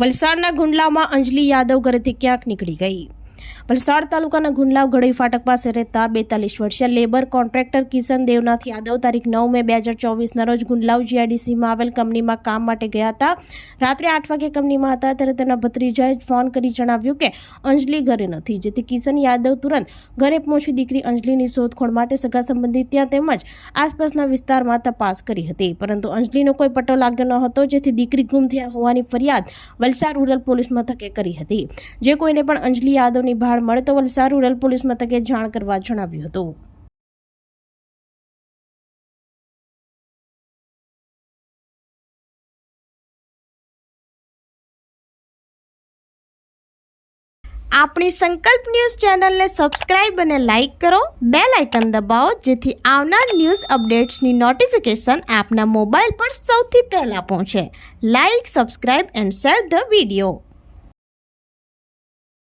વલસાડના ગુંડલામાં અંજલિ યાદવ ઘરેથી ક્યાંક નીકળી ગઈ. વલસાડ તાલુકાના ગુંડલાવ ગઢઈ ફાટક પાસે રહેતા બેતાલીસ વર્ષીય લેબર કોન્ટ્રાક્ટર કિશન દેવનાથ યાદવ તારીખ નવ મે બે હજાર ચોવીસના રોજ ગુંડલાવ જીઆઈડીસીમાં આવેલ કંપનીમાં કામ માટે ગયા હતા. રાત્રે આઠ વાગે કંપનીમાં હતા ત્યારે તેના ભત્રીજાએ ફોન કરી જણાવ્યું કે અંજલિ ઘરે નથી, જેથી કિશન યાદવ તુરંત ઘરે પહોંચી દીકરી અંજલિની શોધખોળ માટે સગા સંબંધી ત્યાં તેમજ આસપાસના વિસ્તારમાં તપાસ કરી હતી. પરંતુ અંજલિનો કોઈ પટ્ટો લાગ્યો ન હતો, જેથી દીકરી ગુમ થયા હોવાની ફરિયાદ વલસાડ રૂરલ પોલીસ મથકે કરી હતી. જે કોઈને પણ અંજલિ યાદવની ભાળ મળે તો વલસાડ રૂરલ પોલીસ મથકે જાણ કરવા જણાવ્યું હતું. આપણી સંકલ્પ ન્યૂઝ ચેનલને સબસ્ક્રાઇબ અને લાઇક કરો. બે લાઇકન દબાવો, જેથી આવનાર ન્યૂઝ અપડેટ્સની નોટિફિકેશન આપના મોબાઈલ પર સૌથી પહેલાં પહોંચે. Like, subscribe and share the video.